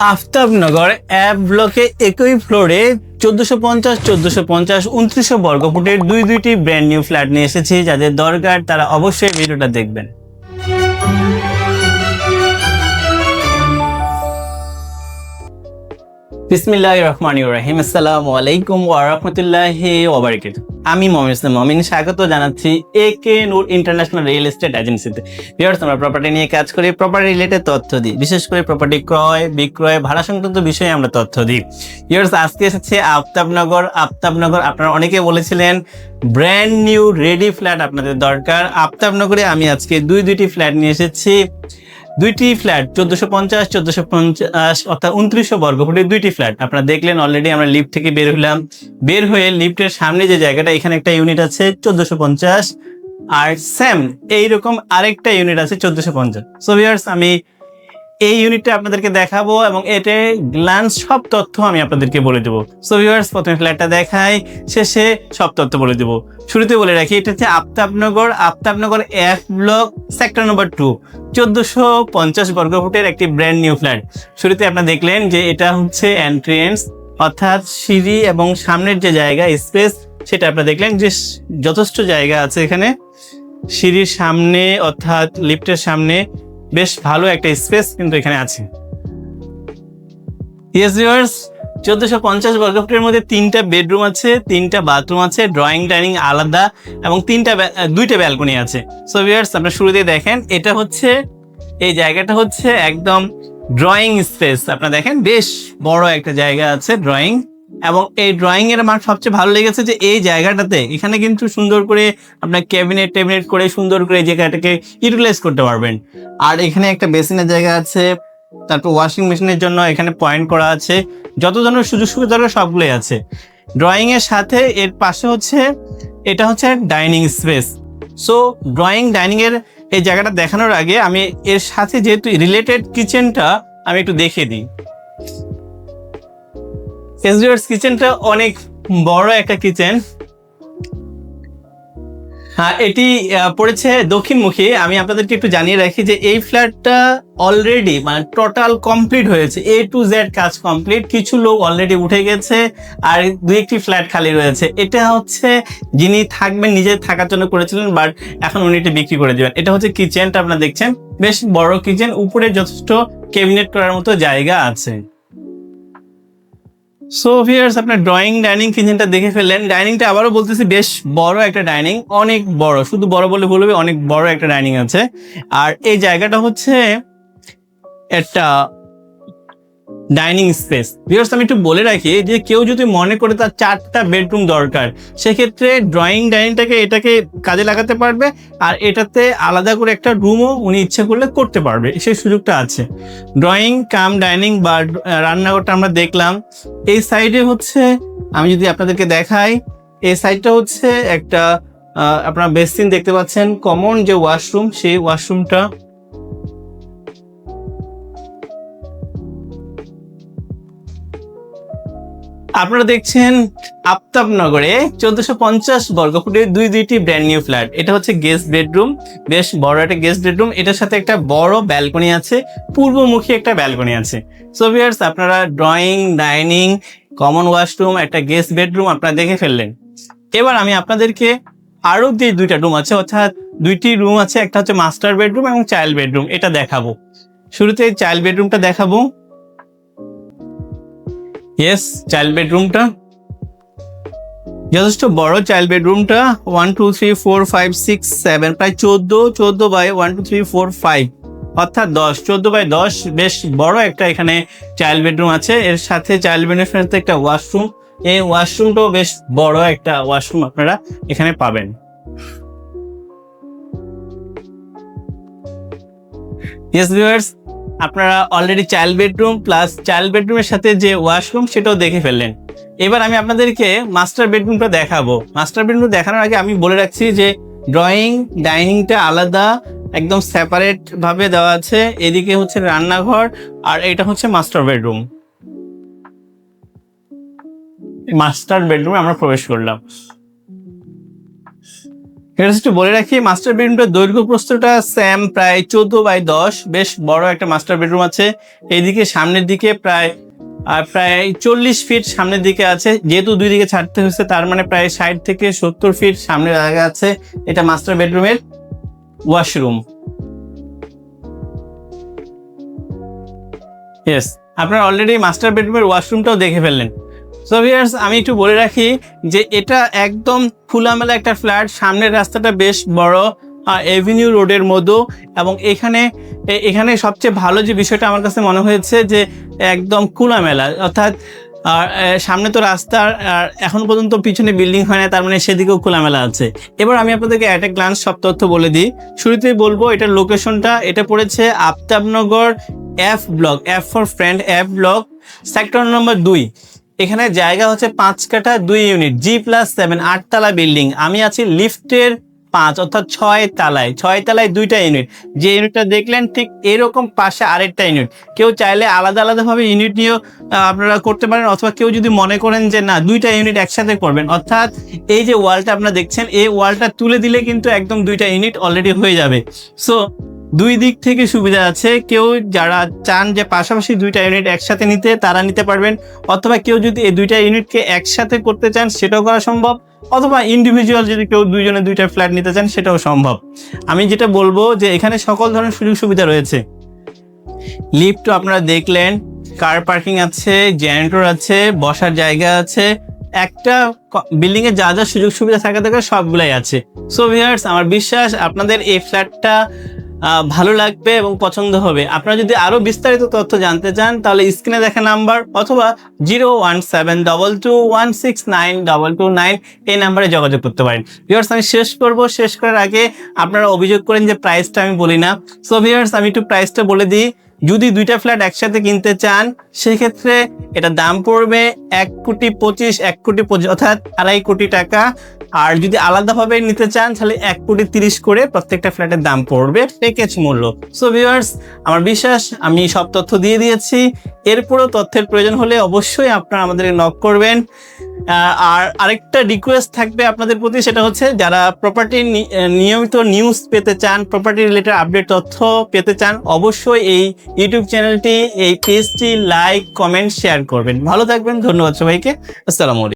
Aftabnagar app ব্লকে একই ফ্লোরে চোদ্দশো পঞ্চাশ চোদ্দশো পঞ্চাশ, উনত্রিশশো বর্গ ফুটের দুই দুইটি ব্র্যান্ড নিউ ফ্ল্যাট নিয়ে এসেছি। যাদের দরকার তারা অবশ্যই ভিডিওটা দেখবেন। বিসমিল্লাহ রহমান রাহিম। আসসালামু আলাইকুম ওয়া রাহমাতুল্লাহি ওয়া বারাকাতুহু। আমি মমিন মমিন। স্বাগত জানাচ্ছি A K Noor international real estate এজেন্সিতে। ভিউয়ার্স, আমরা প্রপার্টি নিয়ে কাজ করি প্রপার্টি রিলেটেড তথ্য দিই। বিশেষ করে প্রপার্টি ক্রয়, বিক্রয়, ভাড়া সংক্রান্ত বিষয়ে আমরা তথ্য দিই। ভিউয়ার্স, আজকে এসেছে আফতাবনগর। আফতাবনগর আপনারা অনেকে বলেছিলেন ব্র্যান্ড নিউ রেডি ফ্ল্যাট আপনাদের দরকার। আফতাবনগরে আমি আজকে দুই দুইটি ফ্ল্যাট নিয়ে এসেছি। দুইটি ফ্ল্যাট, চোদ্দশো পঞ্চাশ চোদ্দশো পঞ্চাশ, অর্থাৎ উনত্রিশশো বর্গ ফুটের দুইটি ফ্ল্যাট। আপনারা দেখলেন অলরেডি আমরা লিফ্ট থেকে বের হলাম বের হয়ে লিফ্টের সামনে যে জায়গাটা, এখানে একটা ইউনিট আছে, চোদ্দশো পঞ্চাশ। আর স্যাম এইরকম আরেকটা ইউনিট আছে, চোদ্দশো পঞ্চাশ। সো ভিয়ার্স আমি এই ইউনিটটা আপনাদেরকে দেখাবো এবং এতে গ্লান্স সব তথ্য আমি আপনাদেরকে বলে দেবো। সো ভিউয়ার্স প্রথমে ফ্ল্যাটটা দেখাই, শেষে সব তথ্য বলে দেবো। শুরুতে বলে রাখি, এটা হচ্ছে Aftabnagar Aftabnagar F block sector number two চোদ্দশো পঞ্চাশ বর্গ ফুটের একটি ব্র্যান্ড নিউ ফ্ল্যাট শুরুতে আপনারা দেখলেন যে এটা হচ্ছে এন্ট্রিয়েন্স অর্থাৎ সিঁড়ি এবং সামনের যে জায়গা স্পেস সেটা আপনারা দেখলেন যে যথেষ্ট জায়গা আছে এখানে। সিঁড়ির সামনে, অর্থাৎ লিফটের সামনে বেশ ভালো একটা স্পেস কিন্তু এখানে আছে। ইয়েস চোদ্দশো পঞ্চাশ বর্গফুটের মধ্যে তিনটা বেডরুম আছে, তিনটা বাথরুম আছে ড্রয়িং ডাইনিং আলাদা এবং তিনটা দুইটা ব্যালকনি আছে। সো ভিউয়ার্স আপনারা শুরুতে দেখেন, এটা হচ্ছে, এই জায়গাটা হচ্ছে একদম ড্রয়িং স্পেস আপনারা দেখেন, বেশ বড় একটা জায়গা আছে ড্রয়িং এবং এই ড্রয়িং এর আমার সবচেয়ে ভালো লেগেছে যে এই জায়গাটাতে এখানে কিন্তু সুন্দর করে আপনার ক্যাবিনেট ট্যাবিনেট করে সুন্দর করে জায়গাটাকে ইউটিলাইজ করতে পারবেন। আর এখানে একটা বেসিনের জায়গা আছে, তারপর ওয়াশিং মেশিনের জন্য এখানে পয়েন্ট করা আছে, যত ধরনের সুযোগ সুবিধা সবগুলোই আছে। ড্রয়িং এর সাথে এর পাশে হচ্ছে, এটা হচ্ছে dining space so drawing dining এর এই জায়গাটা দেখানোর আগে আমি এর সাথে যেহেতু রিলেটেড কিচেনটা আমি একটু দেখিয়ে দিই। এসডিওর কিচেনটা অনেক বড় একটা কিচেন হ্যাঁ এটি পড়েছে দক্ষিণমুখী। আমি আপনাদেরকে একটু জানিয়ে রাখি যে এই ফ্ল্যাটটা অলরেডি মানে টোটাল কমপ্লিট হয়েছে। এ টু জেড কাজ কমপ্লিট কিছু লোক অলরেডি উঠে গেছে আর দুই একটি ফ্ল্যাট খালি রয়েছে। এটা হচ্ছে যিনি থাকবেন, নিজে থাকার জন্য করেছিলেন বাট এখন উনি এটা বিক্রি করে দেবেন। এটা হচ্ছে কিচেনটা আপনারা দেখছেন। বেশ বড় কিচেন উপরে যথেষ্ট ক্যাবিনেট করার মতো জায়গা আছে। সো ভিয়ার্স আপনার ড্রয়িং ডাইনিং কিচেনটা দেখে ফেললেন। ডাইনিংটা আবারও বলতেছি, বেশ বড় একটা ডাইনিং অনেক বড়। শুধু বড় বলে বলবে অনেক বড় একটা ডাইনিং আছে। আর এই জায়গাটা হচ্ছে একটা ডাইনিং স্পেস। ভিউয়ার্স আমি একটু বলে রাখি যে কেউ যদি মনে করে তার চারটা বেডরুম দরকার, সেক্ষেত্রে ড্রয়িং ডাইনিংটাকে এটাকে কাজে লাগাতে পারবে আর এটাতে আলাদা করে একটা রুমও উনি ইচ্ছে করলে করতে পারবে, সেই সুযোগটা আছে। ড্রয়িং কাম ডাইনিং বা রান্নাঘরটা আমরা দেখলাম। এই সাইডে হচ্ছে, আমি যদি আপনাদেরকে দেখাই, এই সাইডটা হচ্ছে একটা আপনারা বেসিন দেখতে পাচ্ছেন কমন যে ওয়াশরুম সেই ওয়াশরুমটা আপনারা দেখছেন আফতাবনগরে চোদ্দশো পঞ্চাশ বর্গফুটের দুই দুইটি ব্র্যান্ড নিউ ফ্ল্যাট এটা হচ্ছে গেস্ট বেডরুম বেশ বড় একটা গেস্ট বেডরুম এটার সাথে একটা বড় ব্যালকনি আছে। পূর্বমুখী একটা ব্যালকনি আছে। সো ভিউয়ার্স আপনারা ড্রয়িং ডাইনিং কমন ওয়াশরুম একটা গেস্ট বেডরুম আপনারা দেখে ফেললেন। এবার আমি আপনাদেরকে আরও যে দুইটা রুম আছে, অর্থাৎ দুইটি রুম আছে, একটা হচ্ছে মাস্টার বেডরুম এবং চাইল্ড বেডরুম এটা দেখাবো। শুরুতে চাইল্ড বেডরুমটা দেখাবো। ইয়েস চাইল্ড বেডরুমটা যথেষ্ট বড় চাইল্ড বেডরুমটা one two three four five six seven প্রায় চোদ্দ চোদ্দ by one two three four five অর্থাৎ দশ, চোদ্দ বাই দশ, বেশ বড় একটা এখানে চাইল্ড বেডরুম আছে। এর সাথে চাইল্ড বেডরুমের সাথে একটা ওয়াশরুম এই ওয়াশরুমটাও বেশ বড় একটা ওয়াশরুম আপনারা এখানে পাবেন। ইয়েস ভিউয়ার্স আপনারা already child bedroom plus child বেডরুমের সাথে যে ওয়াশরুম সেটাও দেখে ফেললেন। এবার আমি আপনাদেরকে মাস্টার বেডরুমটা দেখাবো। মাস্টার বেডরুম দেখানোর আগে আমি বলে রাখছি যে ড্রয়িং ডাইনিংটা আলাদা, একদম সেপারেট ভাবে দেওয়া আছে। এদিকে হচ্ছে রান্নাঘর আর এটা হচ্ছে মাস্টার বেডরুম মাস্টার বেডরুমে আমরা প্রবেশ করলাম। এটা একটু বলে রাখি মাস্টার বেডরুমটার দৈর্ঘ্য প্রস্থটা স্যাম প্রায় চোদ্দ বাই দশ। বেশ বড় একটা মাস্টার বেডরুম আছে। এইদিকে সামনের দিকে প্রায়, আর প্রায় চল্লিশ ফিট সামনের দিকে আছে। যেহেতু দুই দিকে ছাড়তে হয়েছে, তার মানে প্রায় ষাট থেকে সত্তর ফিট সামনে জায়গা আছে এটা মাস্টার বেডরুমের ওয়াশরুম ইয়েস আপনারা অলরেডি মাস্টার বেডরুমের ওয়াশরুমটাও দেখে ফেললেন। সো ভিয়ার্স আমি একটু বলে রাখি যে এটা একদম খোলামেলা একটা ফ্ল্যাট। সামনের রাস্তাটা বেশ বড় এভিনিউ রোডের মতো এবং এখানে এখানে সবচেয়ে ভালো যে বিষয়টা আমার কাছে মনে হয়েছে যে একদম খোলামেলা। অর্থাৎ আর সামনে তো রাস্তার আর এখন পর্যন্ত পিছনে বিল্ডিং হয় না, তার মানে সেদিকেও খোলামেলা আছে। এবার আমি আপনাদেরকে অ্যাট এ গ্লান্স সব তথ্য বলে দিই। শুরুতেই বলব, এটার লোকেশনটা এটা পড়েছে Aftabnagar F block F for friend F block sector number দুই। এখানে জায়গা হচ্ছে পাঁচ কাঠা, দুই ইউনিট জি প্লাস সেভেন আটতলা বিল্ডিং। আমি আছি লিফটের পাঁচ, অর্থাৎ ছয় তালায়। ছয় তালায় দুইটা ইউনিট। যে ইউনিটটা দেখলেন, ঠিক এরকম পাশে আরেকটা ইউনিট। কেউ চাইলে আলাদা আলাদাভাবে ইউনিট নিয়েও আপনারা করতে পারেন, অথবা কেউ যদি মনে করেন যে না, দুইটা ইউনিট একসাথে করবেন। অর্থাৎ এই যে ওয়ালটা আপনারা দেখছেন, এই ওয়ালটা তুলে দিলে কিন্তু একদম দুইটা ইউনিট অলরেডি হয়ে যাবে। সো দুই দিক থেকে সুবিধা আছে। কেউ যারা চান যে পাশাপাশি দুইটা ইউনিট একসাথে নিতে, তারা নিতে পারবেন। অথবা কেউ যদি এই দুইটা ইউনিটকে একসাথে করতে চান, সেটাও করা সম্ভব। অথবা ইন্ডিভিজুয়াল যদি কেউ দুইজনে দুইটা ফ্ল্যাট নিতে চান, সেটাও সম্ভব। আমি যেটা বলব যে এখানে সকল ধরনের সুযোগ সুবিধা রয়েছে। লিফটও আপনারা দেখলেন। কার পার্কিং আছে জেনারেটর আছে, বসার জায়গা আছে। একটা বিল্ডিং এ যা যা সুযোগ সুবিধা থাকা থাকে সবগুলাই আছে। সো ভিউয়ার্স আমার বিশ্বাস আপনাদের এই ফ্ল্যাটটা ভালো লাগবে এবং পছন্দ হবে। আপনারা যদি আরও বিস্তারিত তথ্য জানতে চান, তাহলে স্ক্রিনে দেখা নাম্বার অথবা zero one seven double two one six nine double two nine এই নাম্বারে যোগাযোগ করতে পারেন। ভিওর্স আমি শেষ করব। শেষ করার আগে আপনারা অভিযোগ করেন যে প্রাইসটা আমি বলি না। সো ভিওর্স আমি একটু প্রাইসটা বলে দিই। যদি দুইটা ফ্ল্যাট একসাথে কিনতে চান, সেক্ষেত্রে এটা দাম পড়বে এক কোটি পঁচিশ, এক কোটি পঁচিশ, অর্থাৎ আড়াই কোটি টাকা। আর যদি আলাদাভাবে নিতে চান, তাহলে এক কোটি তিরিশ করে প্রত্যেকটা ফ্ল্যাটের দাম পড়বে প্যাকেজ মূল্য। সো ভিউয়ার্স আমার বিশ্বাস, আমি সব তথ্য দিয়ে দিয়েছি। এরপরও তথ্যের প্রয়োজন হলে অবশ্যই আপনারা আমাদেরকে নক করবেন। আর আরেকটা রিকোয়েস্ট থাকবে আপনাদের প্রতি, সেটা হচ্ছে যারা প্রপার্টি নিয়মিত নিউজ পেতে চান প্রপার্টি রিলেটেড আপডেট তথ্য পেতে চান, অবশ্যই এই ইউটিউব চ্যানেলটি এই পেজটি লাইক কমেন্ট শেয়ার করবেন। ভালো থাকবেন, ধন্যবাদ সবাইকে। আসসালামু আলাইকুম।